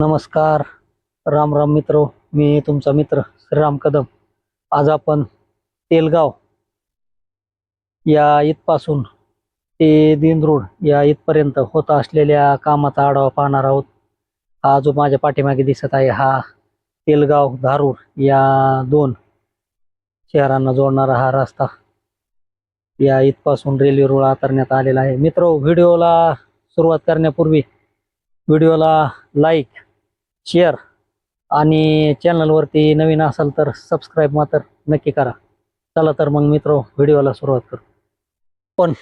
नमस्कार. राम राम मित्र. मी तुमचा मित्र श्रीराम कदम. आज आपण तेलगाव या इथपासून ते दिनरोड या इथपर्यंत होत असलेल्या कामाचा आढावा पाहणार आहोत. हा जो माझ्या पाठीमागे दिसत आहे हा तेलगाव धारूर या दोन शहरांना जोडणारा हा रस्ता. या इथपासून रेल्वे रुळ आतरण्यात आलेला आहे. मित्र व्हिडिओला सुरुवात करण्यापूर्वी व्हिडिओला लाईक शेअर आणि चॅनलवरती नवीन असाल तर सबस्क्राईब मात्र नक्की करा. चला तर मग मित्र व्हिडिओला सुरुवात करू. पण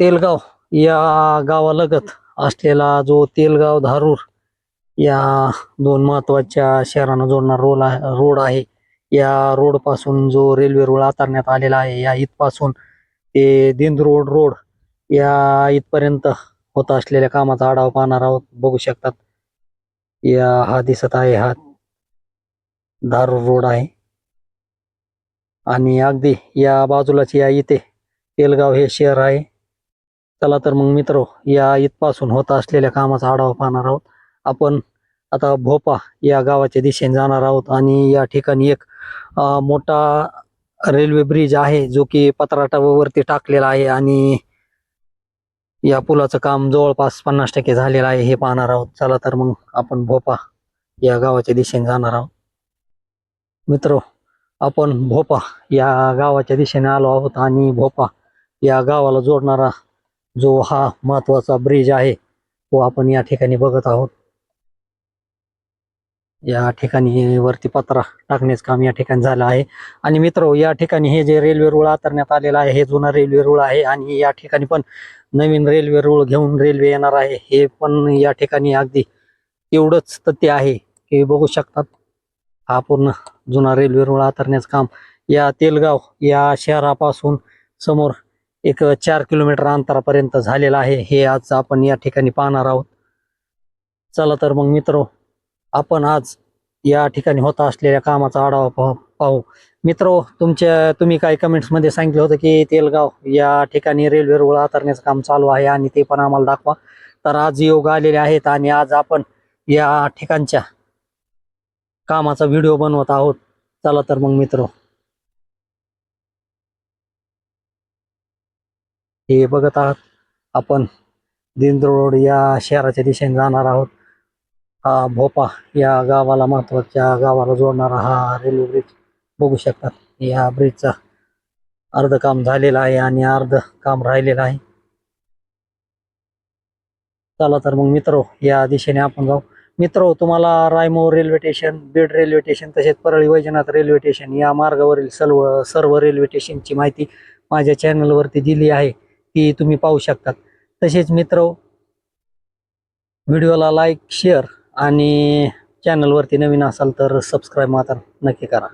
तेलगाव या गावालगत असलेला जो तेलगाव धारूर या दोन महत्त्वाच्या शहरांना जोडणारा रोल आहे रोड आहे या रोडपासून जो रेल्वे रुळ आकारण्यात आलेला आहे या इथपासून ते दिंदरोड रोड या इथपर्यंत होत असलेल्या कामाचा आढावा पाहणार आहोत. बघू शकतात. या हा दिसत आहे हा धारूर रोड आहे. आणि अगदी या बाजूलाच या इथे तेलगाव हे शहर आहे. चला तर मग मित्र या इथपासून होत असलेल्या कामाचा आढावा पाहणार आहोत. आपण आता भोपा या गावाच्या दिशेने जाणार आहोत आणि या ठिकाणी एक मोठा रेल्वे ब्रिज आहे जो की पत्राटावरती टाकलेला आहे आणि या पुलाचं काम जवळपास पन्नास टक्के झालेलं आहे हे पाहणार आहोत. चला तर मग आपण भोपा या गावाच्या दिशेने जाणार आहोत. मित्र आपण भोपा या गावाच्या दिशेने आलो आहोत आणि भोपा या गावाला जोडणारा जो हा महत्त्वाचा ब्रिज आहे तो आपण या ठिकाणी बघत आहोत. या ठिकाणी वरती पत्रा टाकण्याचं काम या ठिकाणी झालं आहे. आणि मित्र या ठिकाणी हे जे रेल्वे रुळ आतरण्यात आलेलं आहे हे जुना रेल्वे रुळ आहे आणि या ठिकाणी पण नवीन रेल्वे रुळ घेऊन रेल्वे येणार आहे. हे पण या ठिकाणी अगदी एवढंच तथ्य आहे की बघू शकतात. हा पूर्ण जुना रेल्वे रुळ आतरण्याचं काम या तेलगाव या शहरापासून समोर एक चार किलोमीटर अंतरापर्यंत झालेलं आहे. हे आज आपण या ठिकाणी पाहणार आहोत. चला तर मग मित्र आपण आज या ठिकाणी होत असलेल्या कामाचा आढावा पाहू पाहू. मित्र तुमच्या तुम्ही काही कमेंट्समध्ये सांगितलं होतं की तेलगाव या ठिकाणी रेल्वे रुळ आतरण्याचं काम चालू आहे आणि ते पण आम्हाला दाखवा. तर आज योग आलेले आहेत आणि आज आपण या ठिकाणच्या कामाचा व्हिडिओ बनवत आहोत. चला तर मग मित्र. हे बघत आहात आपण दिंद्रोड या शहराच्या दिशेने जाणार आहोत. भोपा या गावाला महत्त्वाच्या गावाला जोडणारा हा रेल्वे ब्रिज बघू शकतात या ब्रिजचा अर्ध काम झालेलं आहे आणि अर्ध काम राहिलेलं आहे. चला तर मग मित्र या दिशेने आपण जाऊ. मित्र तुम्हाला Raimor railway station Beed railway station तसेच परळी वैजनाथ रेल्वे स्टेशन या मार्गावरील सर्व सर्व रेल्वे स्टेशनची माहिती माझ्या चॅनलवरती दिली आहे ती तुम्ही पाहू शकतात तसेच मित्र व्हिडिओला लाईक शेअर आणि चॅनलवरती नवीन असाल तर सबस्क्राईब मात्र नक्की करा.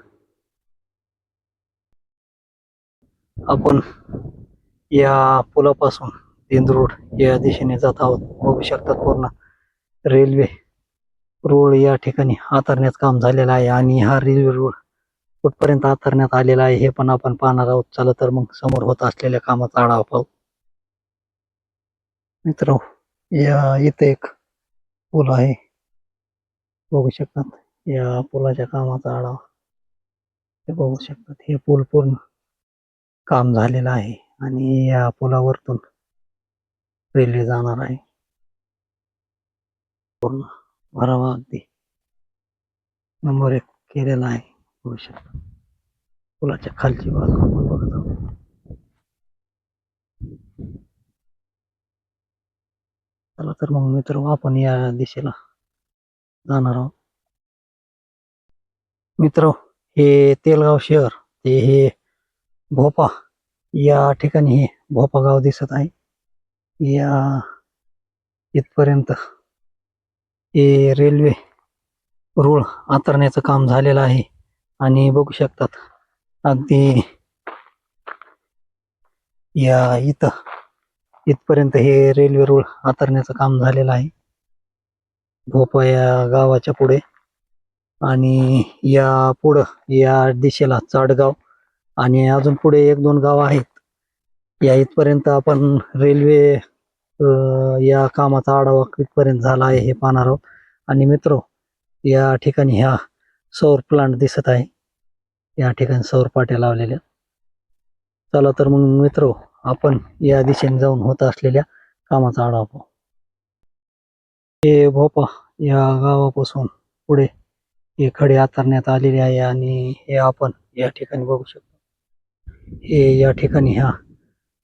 आपण या पुलापासून रोड या दिशेने जात आहोत. बघू शकतात पूर्ण रेल्वे रोड या ठिकाणी हातारण्याचं काम झालेलं आहे आणि हा रेल्वे रोड कुठपर्यंत आतरण्यात आलेला आहे हे पण आपण पाहणार आहोत. चला तर मग समोर होत असलेल्या कामाचा आढावा पाहू. मित्र या इथे एक पूल आहे. बघू शकतात. या पुलाच्या कामाचा आढावा. हे बघू शकतात. हे पूल पूर्ण काम झालेलं आहे आणि या पुलावरतून रेल्वे जाणार आहे. पूर्ण भरावा अगदी. नंबर एक केलेला आहे. बघू शकता. पुलाच्या खालची बाजू आपण बघत आहोत. चला तर मग मित्र आपण या दिशेला जाणार आहोत. मित्र हे तेलगाव शहर ते हे भोपा या ठिकाणी हे भोपा गाव दिसत आहे. या इथपर्यंत हे रेल्वे रुळ आतरण्याचं काम झालेलं आहे. आणि बघू शकतात अगदी या इथं इथपर्यंत हे रेल्वे रुळ आतरण्याचं काम झालेलं आहे. भोपा या गावाच्या पुढे. आणि या पुढं या दिशेला चाडगाव आणि अजून पुढे एक दोन गाव आहेत. या इथपर्यंत आपण रेल्वे या कामाचा आढावा इथपर्यंत झाला आहे हे पाहणार आहोत. आणि मित्र या ठिकाणी ह्या सौर प्लांट दिसत आहे. या ठिकाणी सौर पाट्या लावलेल्या. चला तर मग मित्र आपण या दिशेने जाऊन होत असलेल्या कामाचा आढावा पाहू. हे भोपा या गावापासून पुढे हे खडे आतरण्यात आलेले आहे आणि हे आपण या ठिकाणी बघू शकतो. हे या ठिकाणी ह्या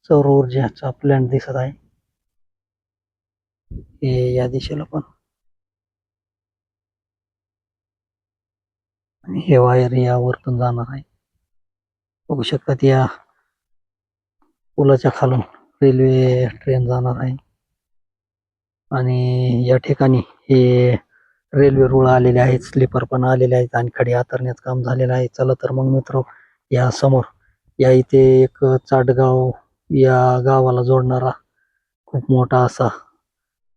सौर ऊर्जाचा प्लॅन्ट दिसत आहे. हे या दिशेला पण. आणि हे वायर यावरतून जाणार आहे. बघू शकतात या पुलाच्या खालून रेल्वे ट्रेन जाणार आहे. आणि या ठिकाणी हे रेल्वे रुळ आलेले आहेत स्लीपर पण आलेले आहेत आणि खडी आतरण्याचं काम झालेलं आहे. चला तर मग मित्र या समोर या इथे एक चाटगाव या गावाला जोडणारा खूप मोठा असा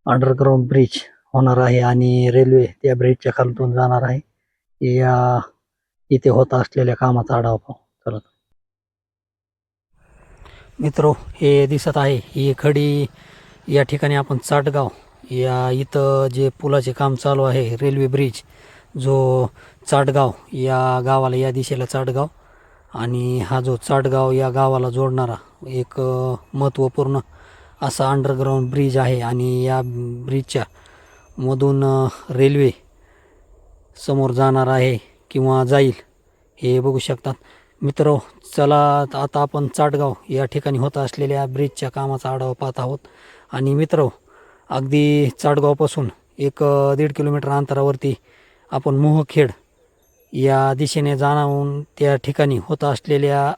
अंडरग्राऊंड ब्रिज होणार आहे आणि रेल्वे त्या ब्रिजच्या खालतून जाणार आहे. या इथे होत असलेल्या कामाचा आढावा पाहू. चला मित्र हे दिसत आहे ही खडी या ठिकाणी आपण चाटगाव या इथं जे पुलाचे काम चालू आहे रेल्वे ब्रिज जो चाटगाव या गावाला या दिशेला चाटगाव आणि हा जो चाटगाव या गावाला जोडणारा एक महत्त्वपूर्ण असा अंडरग्राऊंड ब्रिज आहे आणि या ब्रिजच्या मधून रेल्वे समोर जाणार आहे किंवा जाईल हे बघू शकतात. मित्र चला आता आपण चाटगाव या ठिकाणी होत असलेल्या ब्रिजच्या कामाचा आढावा पाहत आहोत. आणि मित्र हो, अगदी चाटगावपासून एक दीड किलोमीटर अंतरावरती आपण मोहखेड या दिशेने जाणून त्या ठिकाणी होत असलेल्या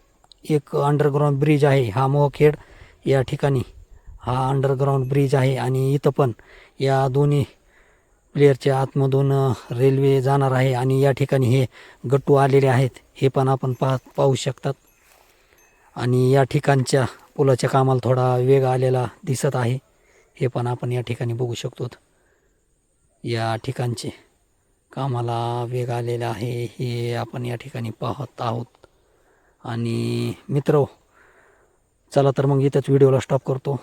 एक अंडरग्राऊंड ब्रिज आहे हा मोहखेड. या ठिकाणी हा अंडरग्राऊंड ब्रिज आहे आणि इथं पण या दोन्ही प्लेअरच्या आतमधून रेल्वे जाणार आहे आणि या ठिकाणी हे गट्टू आलेले आहेत. हे पण आपण पाह पाहू शकतात. आणि या ठिकाणच्या पुलाच्या कामाला थोडा वेग आलेला दिसत आहे. हे पण आपण या ठिकाणी बघू शकतो. या ठिकाणचे कामाला वेग आलेला आहे. हे आपण या ठिकाणी पाहत आहोत. आणि मित्र चला तर मग इथंच व्हिडिओला स्टॉप करतो.